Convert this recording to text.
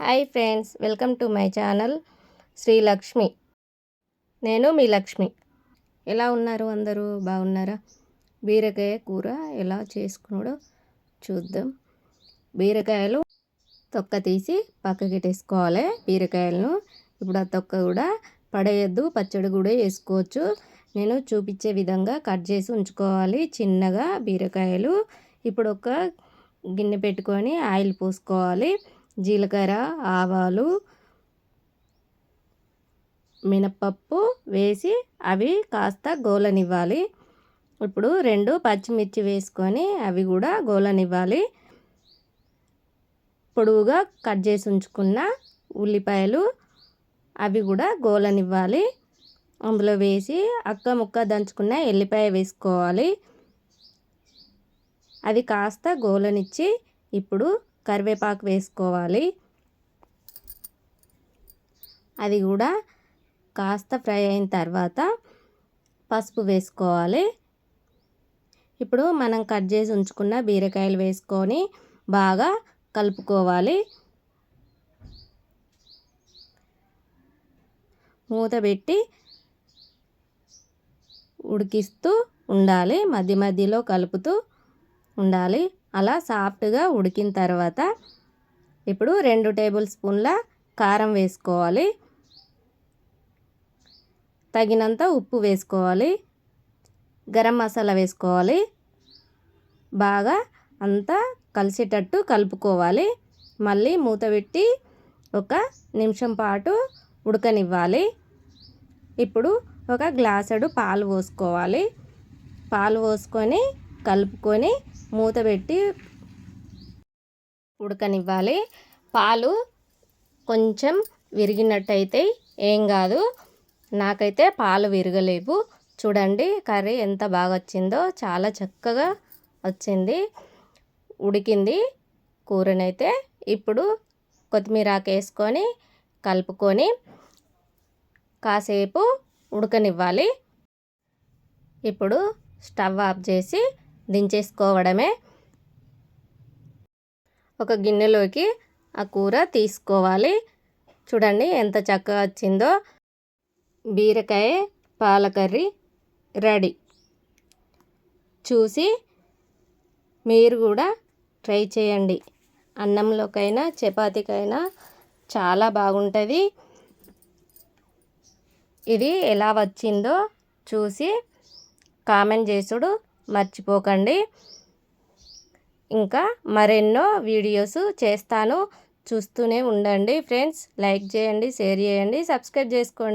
Hi friends welcome to my channel Srilakshmi నేను మీ లక్ష్మి. ఎలా ఉన్నారు అందరూ? బాగున్నారా? బీరకాయ కూర ఎలా చేసుకున్నాడో చూద్దాం. బీరకాయలు తొక్క తీసి పక్కకిటేసుకోవాలి బీరకాయలను ఇప్పుడు ఆ తొక్క కూడా పడేయద్దు పచ్చడి కూడా వేసుకోవచ్చు. నేను చూపించే విధంగా కట్ చేసి ఉంచుకోవాలి. చిన్నగా బీరకాయలు ఇప్పుడు ఒక గిన్నె పెట్టుకొని ఆయిల్ పోసుకోవాలి. జీలకర్ర ఆవాలు మినపప్పు వేసి అవి కాస్త గోలనివ్వాలి. ఇప్పుడు రెండు పచ్చిమిర్చి వేసుకొని అవి కూడా గోలనివ్వాలి. పొడవుగా కట్ చేసి ఉంచుకున్న ఉల్లిపాయలు అవి కూడా గోలనివ్వాలి. అందులో వేసి అక్క ముక్క దంచుకున్న ఎల్లిపాయ వేసుకోవాలి. అది కాస్త గోలనిచ్చి ఇప్పుడు కరివేపాకు వేసుకోవాలి. అది కూడా కాస్త ఫ్రై అయిన తర్వాత పసుపు వేసుకోవాలి. ఇప్పుడు మనం కట్ చేసి ఉంచుకున్న బీరకాయలు వేసుకొని బాగా కలుపుకోవాలి. మూత పెట్టి ఉడికిస్తూ ఉండాలి. మధ్య మధ్యలో కలుపుతూ ఉండాలి. అలా సాఫ్ట్గా ఉడికిన తర్వాత ఇప్పుడు రెండు టేబుల్ స్పూన్ల కారం వేసుకోవాలి. తగినంత ఉప్పు వేసుకోవాలి. గరం మసాలా వేసుకోవాలి. బాగా అంతా కలిసేటట్టు కలుపుకోవాలి. మళ్ళీ మూత పెట్టి ఒక నిమిషం పాటు ఉడకనివ్వాలి. ఇప్పుడు ఒక గ్లాసడు పాలు పోసుకోవాలి. పాలు పోసుకొని కలుపుకొని మూత పెట్టి ఉడకనివ్వాలి. పాలు కొంచెం విరిగినట్టయితే ఏం కాదు. నాకైతే పాలు విరగలేవు. చూడండి కర్రీ ఎంత బాగా వచ్చిందో చాలా చక్కగా వచ్చింది. ఉడికింది కూరనైతే. ఇప్పుడు కొత్తిమీరాకు వేసుకొని కలుపుకొని కాసేపు ఉడకనివ్వాలి. ఇప్పుడు స్టవ్ ఆఫ్ చేసి దించేసుకోవడమే. ఒక గిన్నెలోకి ఆ కూర తీసుకోవాలి. చూడండి ఎంత చక్కగా వచ్చిందో. బీరకాయ పాలకర్రీ రెడీ. చూసి మీరు కూడా ట్రై చేయండి. అన్నంలోకైనా చపాతీకైనా చాలా బాగుంటుంది. ఇది ఎలా వచ్చిందో చూసి కామెంట్ చేసుడు. మర్చిపోకండి. ఇంకా మరెన్నో వీడియోస్ చేస్తాను. చూస్తూనే ఉండండి ఫ్రెండ్స్. లైక్ చేయండి షేర్ చేయండి సబ్స్క్రైబ్ చేసుకోండి.